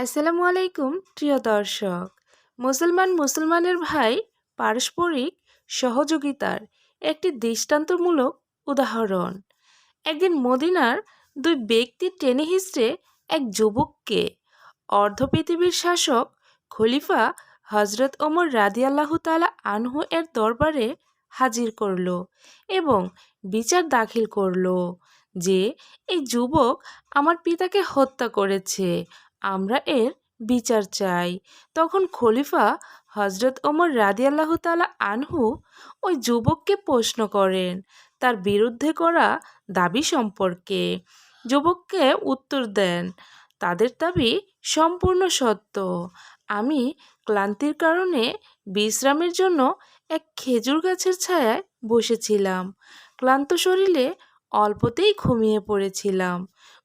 আসসালামু আলাইকুম, প্রিয় দর্শক। মুসলমান মুসলমানের ভাই পারস্পরিক সহযোগিতার একটি দৃষ্টান্তমূলক উদাহরণ। একদিন মদিনার দুই ব্যক্তি টেনে হিসড়ে এক যুবককে অর্ধ পৃথিবীর শাসক খলিফা হজরত ওমর রাদিয়াল্লাহু তালা আনহু এর দরবারে হাজির করল এবং বিচার দাখিল করল যে, এই যুবক আমার পিতাকে হত্যা করেছে। আমরা এর বিচার চাই। তখন খলিফা হজরত ওমর রাদিয়াল্লাহ তালা আনহু ওই যুবককে প্রশ্ন করেন তার বিরুদ্ধে করা দাবি সম্পর্কে। যুবককে উত্তর দেন, তাদের দাবি সম্পূর্ণ সত্য। আমি ক্লান্তির কারণে বিশ্রামের জন্য এক খেজুর গাছের ছায়ায় বসেছিলাম। ক্লান্ত শরীরে অল্পতেই ঘুমিয়ে পড়েছিলাম।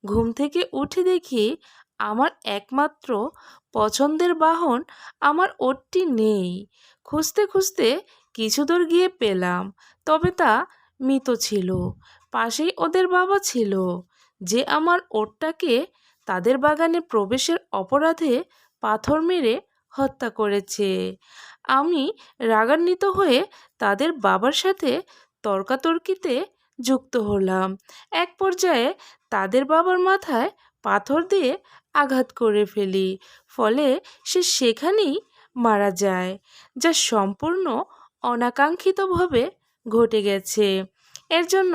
ঘুম থেকে উঠে দেখি আমার একমাত্র পছন্দের বাহন আমার ওটটি নেই। খুঁজতে খুঁজতে কিছু দূর গিয়ে পেলাম, তবে তা মৃত ছিল, পাশেই ওদের বাবা ছিল। যে আমার ওটটাকে তাদের বাগানে প্রবেশের অপরাধে পাথর মেরে হত্যা করেছে। আমি রাগান্বিত হয়ে তাদের বাবার সাথে তর্কাতর্কিতে যুক্ত হলাম। এক পর্যায়ে তাদের বাবার মাথায় পাথর দিয়ে আঘাত করে ফেলি। ফলে সে সেখানেই মারা যায়, যা সম্পূর্ণ অনাকাঙ্ক্ষিতভাবে ঘটে গেছে। এর জন্য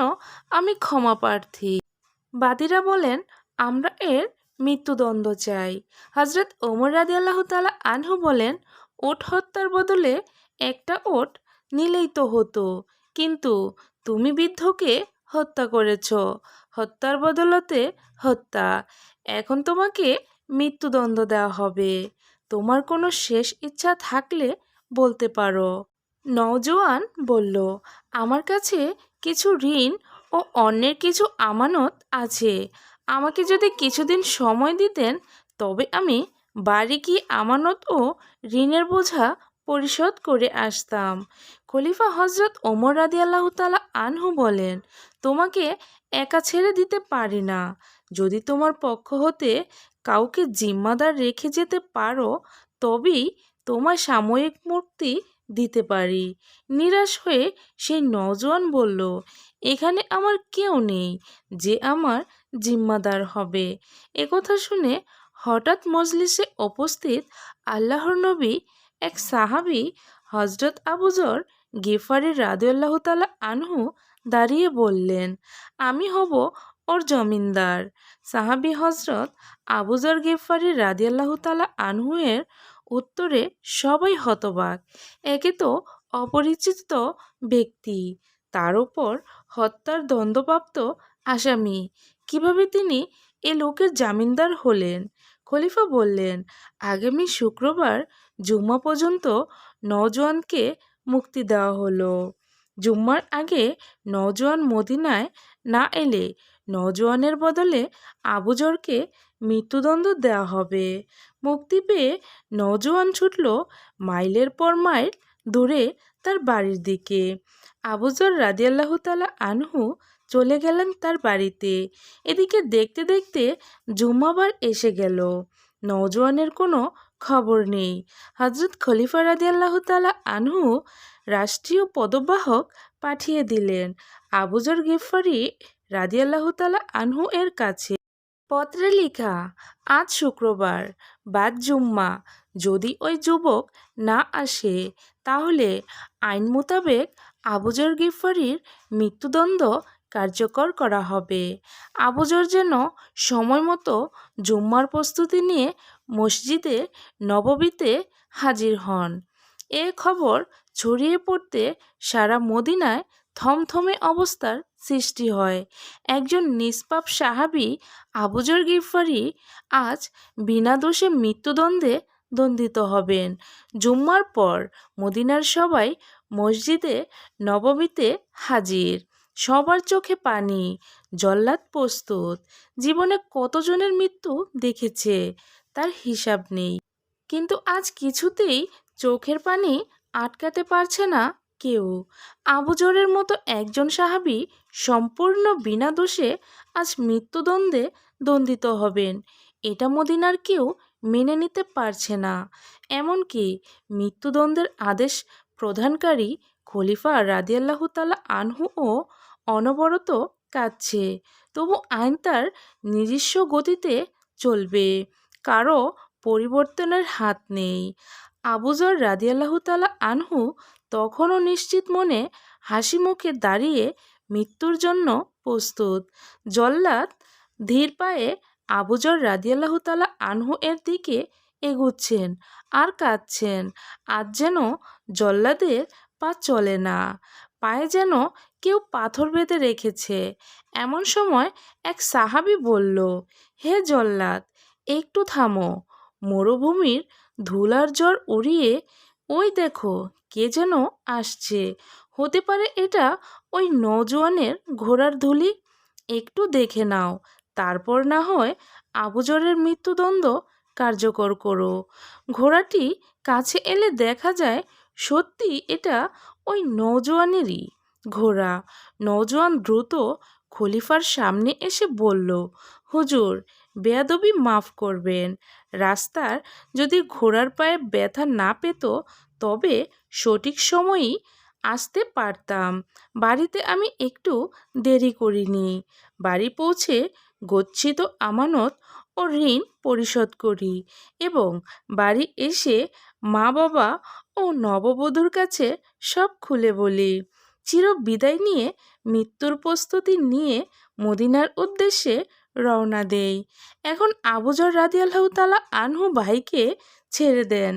আমি ক্ষমা প্রার্থী। বাদীরা বলেন, আমরা এর মৃত্যুদণ্ড চাই। হজরত ওমর রাদি আল্লাহ তালা আনহু বলেন, ওট হত্যার বদলে একটা ওট নিলেই তো হতো। কিন্তু তুমি বৃদ্ধকে হত্যা করেছ। হত্যার বদলতে হত্যা। এখন তোমাকে মৃত্যুদণ্ড দেওয়া হবে। তোমার কোনো শেষ ইচ্ছা থাকলে বলতে পারো। নওজোয়ান বলল, আমার কাছে কিছু ঋণ ও অন্যের কিছু আমানত আছে। আমাকে যদি কিছুদিন সময় দিতেন, তবে আমি বাড়ি কি আমানত ও ঋণের বোঝা পরিশোধ করে আসতাম। খলিফা হজরত ওমর রাদি আল্লাহ তালা আনহু বলেন তোমাকে একা ছেড়ে দিতে পারি না। যদি তোমার পক্ষ হতে কাউকে জিম্মাদার রেখে যেতে পারো, তবেই তোমার সাময়িক মুক্তি দিতে পারি। নিরাশ হয়ে সেই নজওয়ান বলল, এখানে আমার কেউ নেই যে আমার জিম্মাদার হবে। একথা শুনে হঠাৎ মজলিসে উপস্থিত আল্লাহর নবী এক সাহাবি হজরত আবুজর গেফারি রাদুল্লাহ তালা আনহু দাঁড়িয়ে বললেন, আমি হব ওর জমিনদার। সাহাবি হজরত আবুজর গেফারি রাদিয়াল্লাহ তালা আনহুয়ের উত্তরে সবাই হতবাক। একে তো অপরিচিত ব্যক্তি, তার উপর হত্যার দ্বন্দ্বপ্রাপ্ত আসামি। কীভাবে তিনি এ লোকের জামিনদার হলেন? খলিফা বললেন, আগামী শুক্রবার জুম্মা পর্যন্ত নজওয়ানকে মুক্তি দেওয়া হলো। জুম্মার আগে নজওয়ান মদিনায় না এলে নজওয়ানের বদলে আবুজরকে মৃত্যুদণ্ড দেওয়া হবে। মুক্তি পেয়ে নজওয়ান ছুটল মাইলের পর মাইল দূরে তার বাড়ির দিকে। আবুজর রাদিয়াল্লাহ তালা আনহু চলে গেলেন তার বাড়িতে। এদিকে দেখতে দেখতে জুম্মাবার এসে গেল। নজওয়ানের কোনো খবর নেই। হজরত খলিফা রাদিয়াল্লাহ তালা আনহু রাষ্ট্রীয় পদবাহক পাঠিয়ে দিলেন। আবুজর গেফারি রাদিয়াল্লাহ তালা আনহু এর কাছে। পত্রে লেখা, আজ শুক্রবার, বাদ জুম্মা, যদি ওই যুবক না আসে, তাহলে আইন মোতাবেক আবুজর গিফারির মৃত্যুদণ্ড কার্যকর করা হবে। আবুজর যেন সময় মতো জুম্মার প্রস্তুতি নিয়ে মসজিদে নববীতে হাজির হন। এ খবর ছড়িয়ে পড়তে সারা মদিনায় থমথমে অবস্থার সৃষ্টি হয়। একজন নিষ্পাপ সাহাবি আবুজর গিফারি আজ বিনা দোষে মৃত্যুদণ্ডে দণ্ডিত হবেন। জুম্মার পর মদিনার সবাই মসজিদে নবমীতে হাজির। সবার চোখে পানি, জল্লাদ প্রস্তুত। জীবনে কতজনের মৃত্যু দেখেছে? তার হিসাব নেই। কিন্তু আজ কিছুতেই চোখের পানি আটকাতে পারছে না কেউ। আবুজরের মতো একজন সাহাবি সম্পূর্ণ বিনা দোষে আজ মৃত্যুদণ্ডে দণ্ডিত হবেন। এটা মদিনার কেউ মেনে নিতে পারছে না। এমনকি মৃত্যুদণ্ডের আদেশ প্রদানকারী খলিফা রাদিয়াল্লাহু তাআলা আনহুও অনবরত কাঁদছে। তবু আইন তার নিজস্ব গতিতে চলবে। কারও পরিবর্তনের হাত নেই। আবুজর রাদিয়াল্লাহু তাআলা আনহু তখনও নিশ্চিত মনে হাসি মুখে দাঁড়িয়ে মৃত্যুর জন্য প্রস্তুত। জল্লাদ ধীর পায়ে আবুজর রাদিয়াল্লাহু তাআলা আনহু এর দিকে এগুচ্ছেন, আর কাঁদছেন, আজ যেন জল্লাদের পা চলে না, পায়ে যেন কেউ পাথর বেঁধে রেখেছে। এমন সময় এক সাহাবি বলল, হে জল্লাদ একটু থামো। মরুভূমির ধুলার জ্বর উড়িয়ে, ওই দেখো, কে যেন আসছে। হতে পারে এটা ওই নজওয়ানের ঘোড়ার ধুলি। একটু দেখে নাও, তারপর না হয় আবুজরের মৃত্যুদণ্ড কার্যকর করো। ঘোড়াটি কাছে এলে দেখা যায় সত্যি এটা ওই নৌজওয়ানেরই ঘোড়া। নৌজওয়ান দ্রুত খলিফার সামনে এসে বলল, হুজুর বেয়াদবি মাফ করবেন। রাস্তার যদি ঘোড়ার পায়ে ব্যথা না পেত, তবে সঠিক সময়ই আসতে পারতাম। বাড়িতে আমি একটু দেরি করিনি। বাড়ি পৌঁছে গচ্ছিত আমানত ও ঋণ পরিশোধ করি এবং বাড়ি এসে মা বাবা ও নববধূর কাছে সব খুলে বলি। চির বিদায় নিয়ে মৃত্যুর প্রস্তুতি নিয়ে মদিনার উদ্দেশ্যে রওনা দেই। এখন আবুজর রাদি আল্লাহ তালা আনহু ভাইকে ছেড়ে দেন।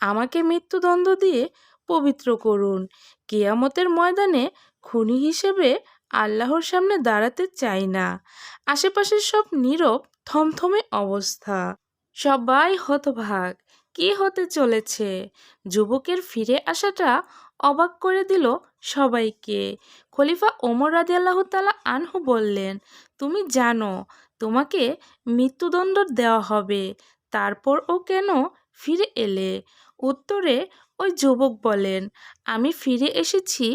আমাকে মৃত্যুদণ্ড দিয়ে পবিত্র করুন। কেয়ামতের ময়দানে খুনি হিসেবে আল্লাহর সামনে দাঁড়াতে চাই না। আশেপাশের সব নীরব, থমথমে অবস্থা। সবাই হতভাগ। কি হতে চলেছে? যুবকের ফিরে আসাটা অবাক করে দিল সবাইকে। খলিফা ওমর রাদিয়াল্লাহু তালা আনহু বললেন, তুমি জানো, তোমাকে মৃত্যুদণ্ড দেওয়া হবে, তারপর ও কেন ফিরে এলে? উত্তরে ওই যুবক বলেন, আমি ফিরে এসেছি,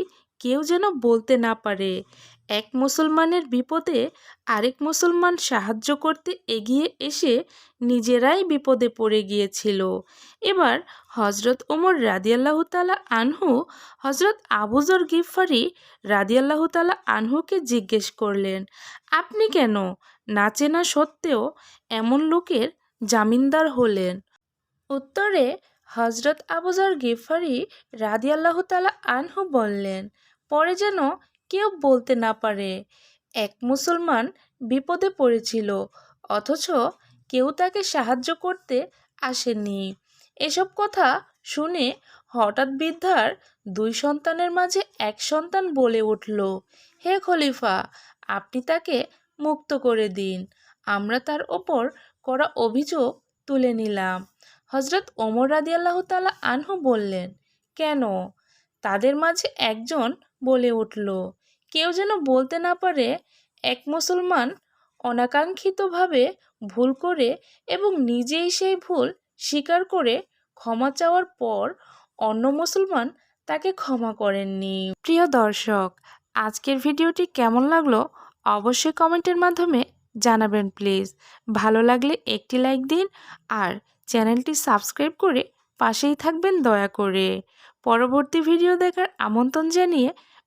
কেউ যেন বলতে না পারে। এক মুসলমানের বিপদে আরেক মুসলমান সাহায্য করতে এগিয়ে এসে নিজেরাই বিপদে পড়ে গিয়েছিল। এবার হজরত ওমর রাদিয়াল্লাহ তালা আনহু হজরত আবুজর গিফারি রাদিয়াল্লাহ তালা আনহুকে জিজ্ঞেস করলেন, আপনি কেন? না চেনা সত্ত্বেও এমন লোকের জামিনদার হলেন? উত্তরে হজরত আবুজর গিফারি রাদিয়াল্লাহ তালা আনহু বললেন, পরে যেন কেউ বলতে না পারে। এক মুসলমান বিপদে পড়েছিল, অথচ কেউ তাকে সাহায্য করতে আসেনি এসব কথা শুনে হঠাৎ বৃদ্ধার দুই সন্তানের মাঝে এক সন্তান বলে উঠল, হে খলিফা, আপনি তাকে মুক্ত করে দিন। আমরা তার ওপর করা অভিযোগ তুলে নিলাম। হজরত ওমর রাদিয়াল্লাহ তালা আনহু বললেন, কেন? তাদের মাঝে একজন বলে উঠল কেউ যেন বলতে না পারে এক মুসলমান অনাকাঙ্ক্ষিতভাবে ভুল করে এবং নিজেই সেই ভুল স্বীকার করে ক্ষমা চাওয়ার পর অন্য মুসলমান তাকে ক্ষমা করেননি। প্রিয় দর্শক, আজকের ভিডিওটি কেমন লাগল অবশ্যই কমেন্টের মাধ্যমে জানাবেন প্লিজ। ভালো লাগলে একটি লাইক দিন আর চ্যানেলটি সাবস্ক্রাইব করে পাশেই থাকবেন দয়া করে। পরবর্তী ভিডিও দেখার আমন্ত্রণ জানিয়ে